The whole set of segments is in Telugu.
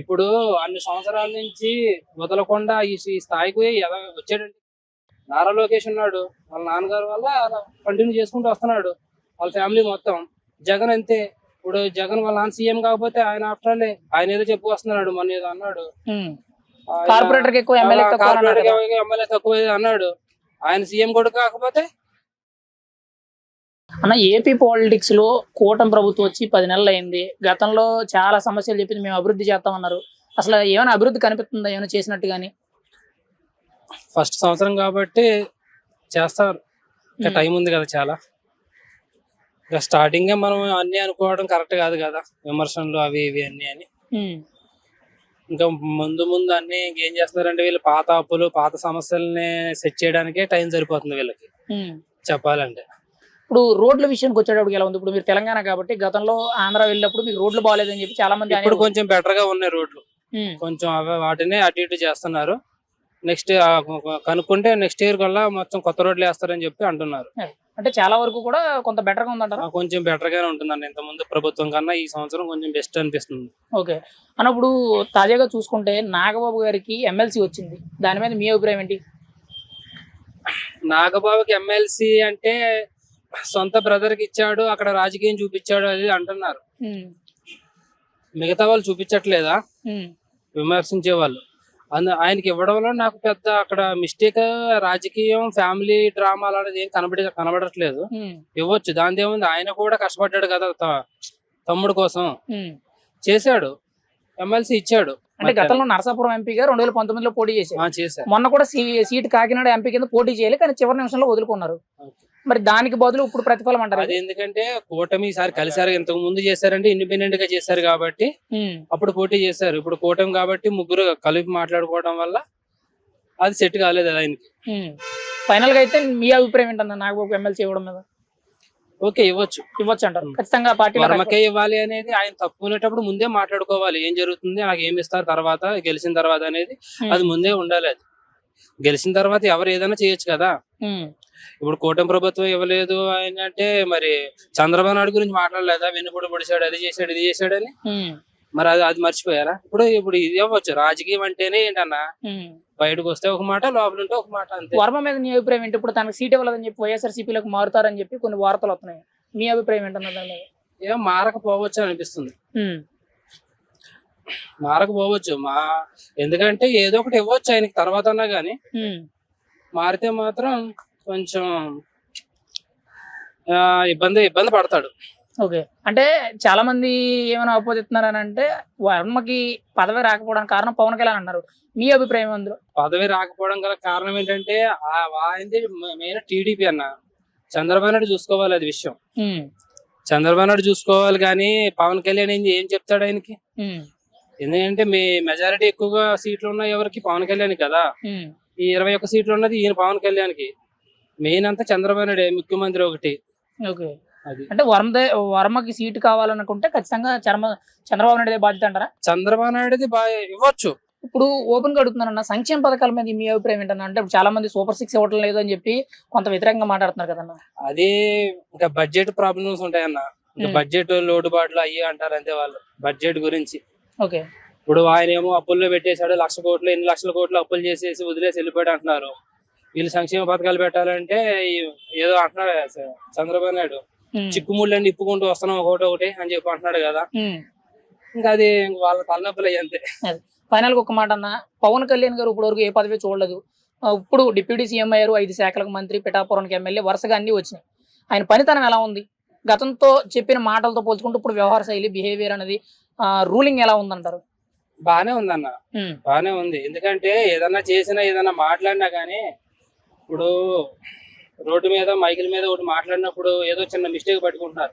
ఇప్పుడు అన్ని సంవత్సరాల నుంచి వదలకుండా ఈ స్థాయికి ఎలా వచ్చాడంటే నారా లోకేష్ ఉన్నాడు. వాళ్ళ నాన్నగారు వల్ల కంటిన్యూ చేసుకుంటూ వస్తున్నాడు. వాళ్ళ ఫ్యామిలీ మొత్తం. జగన్ అంతే. ఇప్పుడు జగన్ వాళ్ళ నాన్న సీఎం కాకపోతే ఆయన ఆఫ్టర్ ఆల్ ఆయన ఏదో చెప్పు వస్తున్నాడు. మొన్న ఏదో అన్నాడు. కార్పొరేటర్ ఎమ్మెల్యే తక్కువ అన్నాడు. ఆయన సీఎం కూడా కాకపోతే అన్న ఏపీ పాలిటిక్స్లో కూటమి ప్రభుత్వం వచ్చి పది నెలలు అయింది. గతంలో చాలా సమస్యలు చెప్పింది మేము అభివృద్ధి చేస్తామన్నారు. అసలు ఏమైనా అభివృద్ధి కనిపిస్తుందా? ఏమైనా చేసినట్టు కానీ ఫస్ట్ సంవత్సరం కాబట్టి చేస్తారు ఇంకా టైం ఉంది కదా చాలా. ఇంకా స్టార్టింగ్ మనం అన్ని అనుకోవడం కరెక్ట్ కాదు కదా. విమర్శనలు అవి ఇవి అన్ని అని. ఇంకా ముందు ముందు అన్ని ఇంకేం చేస్తున్నారంటే వీళ్ళు పాత అప్పులు పాత సమస్యల్ని సెట్ చేయడానికే టైం సరిపోతుంది వీళ్ళకి. చెప్పాలంటే. ఇప్పుడు రోడ్ల విషయానికి వచ్చేటప్పుడు ఎలా ఉంది? ఇప్పుడు మీరు తెలంగాణ కాబట్టి గతంలో ఆంధ్ర వెళ్ళినప్పుడు మీకు రోడ్లు బాగాలేదని చెప్పి చాలా మంది ఇప్పుడు. కొంచెం బెటర్గా ఉన్నాయి రోడ్లు. కొంచెం వాటిని అటు ఇటు చేస్తున్నారు. నెక్స్ట్ కనుక్కుంటే నెక్స్ట్ ఇయర్ కల్లా మొత్తం కొత్త రోడ్లు వేస్తారని చెప్పి అంటున్నారు. అంటే చాలా వరకు కూడా కొంత బెటర్గా ఉందంటారా? ఆ, కొంచెం బెటర్ గానే ఉంటుందండి. ఇంత ముందు ప్రభుత్వం కన్నా ఈ సంవత్సరం కొంచెం బెస్ట్ అనిపిస్తుంది. ఓకే. అన్నప్పుడు తాజాగా చూసుకుంటే నాగబాబు గారికి ఎమ్మెల్సీ వచ్చింది. దాని మీద మీ అభిప్రాయం ఏంటి? నాగబాబుకి ఎమ్మెల్సీ అంటే సొంత బ్రదర్కి ఇచ్చాడు అక్కడ రాజకీయం చూపించాడు అది అంటున్నారు. మిగతా వాళ్ళు చూపించట్లేదా? విమర్శించే వాళ్ళు అందు ఆయనకి ఇవ్వడంలో నాకు పెద్ద అక్కడ మిస్టేక్ రాజకీయం ఫ్యామిలీ డ్రామా అనేది ఏం కనబడి కనబడట్లేదు. ఇవ్వచ్చు. దాని ఏముంది? ఆయన కూడా కష్టపడ్డాడు కదా తమ్ముడు కోసం. చేశాడు. ఎమ్మెల్సీ ఇచ్చాడు. అంటే గతంలో నరసాపురం ఎంపీగా రెండు వేల పంతొమ్మిదిలో పోటీ చేశారు. మొన్న కూడా సీట్ కాకినాడ ఎంపీ కింద పోటీ చేయాలి కానీ చివరి నిమిషంలో వదులుకున్నారు. మరి దానికి బదులు ఇప్పుడు ప్రతిఫలం అంటారు అది? ఎందుకంటే కూటమి ఈసారి కలిసారు ఇంతకు ముందు చేశారంటే ఇండిపెండెంట్గా చేశారు కాబట్టి అప్పుడు పోటీ చేశారు. ఇప్పుడు కూటమి కాబట్టి ముగ్గురు కలిపి మాట్లాడుకోవడం వల్ల అది సెట్ కాలేదు ఆయనకి. ఫైనల్గా అయితే మీ అభిప్రాయం ఏంటన్నా? నాగబాబు ఎమ్మెల్సీ ఇవ్వడం మీద? ఓకే ఇవ్వచ్చు. ఇవ్వచ్చు అంటారు. ఖచ్చితంగా పార్టీ వర్మకే ఇవ్వాలి అనేది ఆయన తప్పుకునేటప్పుడు ముందే మాట్లాడుకోవాలి. ఏం జరుగుతుంది? నాకు ఏమి ఇస్తారు? తర్వాత గెలిచిన తర్వాత అనేది అది ముందే ఉండాలి అది. గెలిచిన తర్వాత ఎవరు ఏదైనా చేయొచ్చు కదా. ఇప్పుడు కూటమి ప్రభుత్వం ఇవ్వలేదు ఆయన అంటే మరి చంద్రబాబు నాయుడు గురించి మాట్లాడలేదా? వెన్నుపొడి పొడిచాడు అది చేశాడు ఇది చేశాడని? మరి అది అది మర్చిపోయారా? ఇప్పుడు ఇప్పుడు ఇది ఇవ్వచ్చు. రాజకీయం అంటేనే ఏంటన్నా? బయటకు వస్తే ఒక మాట లోపల ఉంటే ఒక మాట అంతే. వర్మ మీద నీ అభిప్రాయం ఏంటి? ఇప్పుడు తనకు సీట్ ఇవ్వలేదని చెప్పి వైఎస్ఆర్సీపీలోకి మారుతారని చెప్పి కొన్ని వార్తలు వస్తున్నాయి. మీ అభిప్రాయం ఏంటన్నా దాని మీద? ఏం మారకపోవచ్చు అనిపిస్తుంది. మారకపోవచ్చు. మా ఎందుకంటే ఏదో ఒకటి ఇవ్వచ్చు ఆయనకి తర్వాత అన్నా గానీ. మారితే మాత్రం కొంచెం ఆ, ఇబ్బంది ఇబ్బంది పడతాడు. ఓకే. అంటే చాలా మంది ఏమైనా ఆపోజిస్తున్నారు అని అంటే వర్మకి పదవి రాకపోవడానికి కారణం పవన్ కళ్యాణ్ అన్నారు. మీ అభిప్రాయం అందులో? పదవి రాకపోవడం గల కారణం ఏంటంటే ఆయనది మెయిన్ టీడీపీ అన్న. చంద్రబాబు నాయుడు చూసుకోవాలి అది విషయం. చంద్రబాబు నాయుడు చూసుకోవాలి కానీ పవన్ కళ్యాణ్ ఏం ఏం చెప్తాడు ఆయనకి? ఎందుకంటే మీ మెజారిటీ ఎక్కువగా సీట్లు ఉన్నాయి ఎవరికి? పవన్ కళ్యాణ్ కదా. ఈ ఇరవై ఒక్క సీట్లు ఉన్నది ఈయన పవన్ కళ్యాణ్కి మెయిన్ అంతా చంద్రబాబు నాయుడు ముఖ్యమంత్రి ఒకటి. ఓకే. అది. అంటే వర్మ వర్మకి సీటు కావాలనుకుంటే ఖచ్చితంగా చర్మ చంద్రబాబు నాయుడు బాధ్యత అంటారా? చంద్రబాబు నాయుడుది బాగా ఇవ్వచ్చు. ఇప్పుడు ఓపెన్గా అడుగుతున్నారన్న సంక్షేమ పథకాల మీద మీ అభిప్రాయం ఏంటన్నా? అంటే ఇప్పుడు చాలా మంది సూపర్ సిక్స్ ఇవ్వటం లేదు అని చెప్పి కొంత వ్యతిరేకంగా మాట్లాడుతున్నారు కదన్న. అది ఇంకా బడ్జెట్ ప్రాబ్లమ్స్ ఉంటాయన్న. ఇంకా. బడ్జెట్ లోటుబాట్లు అయ్యి అంటారు అంతే వాళ్ళు బడ్జెట్ గురించి. ఓకే. ఇప్పుడు ఆయన ఏమో అప్పుల్లో పెట్టేశాడు లక్ష కోట్లు ఎన్ని లక్షల కోట్లు అప్పులు చేసేసి వదిలేసి వెళ్ళిపోయాడు అంటున్నారు. వీళ్ళు సంక్షేమ పథకాలు పెట్టాలంటే ఏదో అంటున్నాడు చంద్రబాబు నాయుడు. చిక్కుముళ్ళని ఇప్పుకుంటూ వస్తున్నాం ఒకటి ఒకటి అని చెప్పి అంటున్నాడు కదా. ఇంకా అది వాళ్ళ తలనొప్పులు అంతే. ఫైనల్గా ఒక మాట అన్న పవన్ కళ్యాణ్ గారు ఇప్పుడు వరకు ఏ పదవి చూడలేదు. ఇప్పుడు డిప్యూటీ సీఎం అయ్యారు ఐదు శాఖలకు మంత్రి పిఠాపురానికి ఎమ్మెల్యే వరుసగా అన్ని వచ్చినాయి. ఆయన పనితనం ఎలా ఉంది? గతంతో చెప్పిన మాటలతో పోల్చుకుంటూ ఇప్పుడు వ్యవహార శైలి బిహేవియర్ అనేది రూలింగ్ ఎలా ఉందంటారు? బానే ఉందన్న. బానే ఉంది. ఎందుకంటే ఏదన్నా చేసినా ఏదన్నా మాట్లాడినా కానీ ఇప్పుడు రోడ్డు మీద మైకిల్ మీద ఒకటి మాట్లాడినప్పుడు ఏదో చిన్న మిస్టేక్ పట్టుకుంటున్నారు.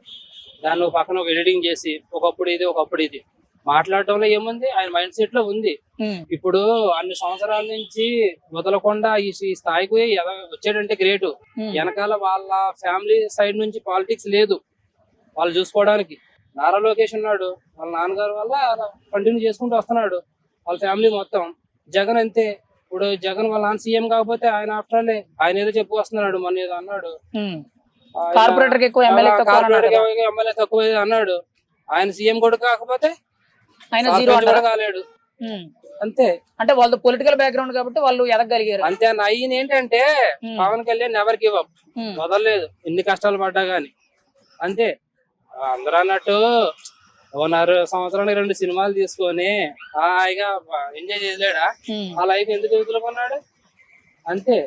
దాన్ని పక్కన ఒక ఎడిటింగ్ చేసి ఒకప్పుడు ఇది ఒకప్పుడు ఇది. మాట్లాడటంలో ఏముంది? ఆయన మైండ్ సెట్లో ఉంది ఇప్పుడు అన్ని సంవత్సరాల నుంచి వదలకుండా ఈ స్థాయికి వచ్చాడంటే గ్రేట్. వెనకాల వాళ్ళ ఫ్యామిలీ సైడ్ నుంచి పాలిటిక్స్ లేదు. వాళ్ళు చూసుకోవడానికి. నారా లోకేష్ ఉన్నాడు. వాళ్ళ నాన్నగారు వల్ల కంటిన్యూ చేసుకుంటూ వస్తున్నాడు. వాళ్ళ ఫ్యామిలీ మొత్తం. జగన్ అంతే. ఇప్పుడు జగన్ వాళ్ళ నాన్న సీఎం కాకపోతే ఆయన ఆఫ్టర్ ఆల్ ఆయన ఏదో చెప్పు వస్తున్నాడు మొన్న ఏదో అన్నాడు. కార్పొరేటర్ ఎక్కువ ఎమ్మెల్యే తక్కువ అన్నాడు ఆయన సీఎం కూడా కాకపోతే ఆయన జీరో కాలేడు. అంతే. అంటే వాళ్ళది పొలిటికల్ బ్యాక్గ్రౌండ్ కాబట్టి వాళ్ళు ఎదగలిగారు. అంతే అన్న. ఏంటంటే. Pawan Kalyan ever give up. వదలలేదు. ఎన్ని కష్టాలు పడ్డా గానీ. అంతే. అందరూ అన్నట్టు ఓనారు సంవత్సరానికి రెండు సినిమాలు తీసుకొని హాయిగా ఎంజాయ్ చేయలేడా. ఆ లైఫ్ ఎందుకు వదులుకున్నాడు అంతే.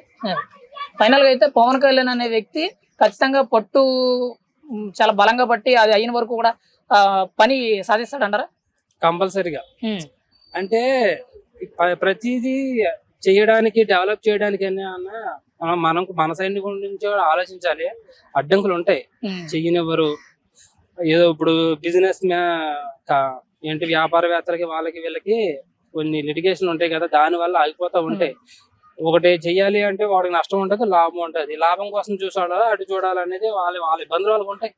ఫైనల్గా అయితే పవన్ కళ్యాణ్ అనే వ్యక్తి ఖచ్చితంగా పట్టు చాలా బలంగా పట్టి అది అయిన వరకు కూడా పని సాధిస్తాడంటారా? కంపల్సరిగా. అంటే ప్రతిదీ చేయడానికి డెవలప్ చేయడానికి అన్న మనం మనం సైడ్ నుంచి కూడా ఆలోచించాలి. అడ్డంకులు ఉంటాయి. చెయ్యనివ్వరు. ఏదో ఇప్పుడు బిజినెస్ ఏంటి వ్యాపారవేత్తలకి వాళ్ళకి వీళ్ళకి కొన్ని లిటిగేషన్ ఉంటాయి కదా దాని వల్ల ఆగిపోతా ఉంటాయి. ఒకటి చెయ్యాలి అంటే వాడికి నష్టం ఉంటుంది లాభం ఉంటుంది లాభం కోసం చూసాడా అటు చూడాలనేది వాళ్ళ వాళ్ళ ఇబ్బందులు వాళ్ళకి ఉంటాయి.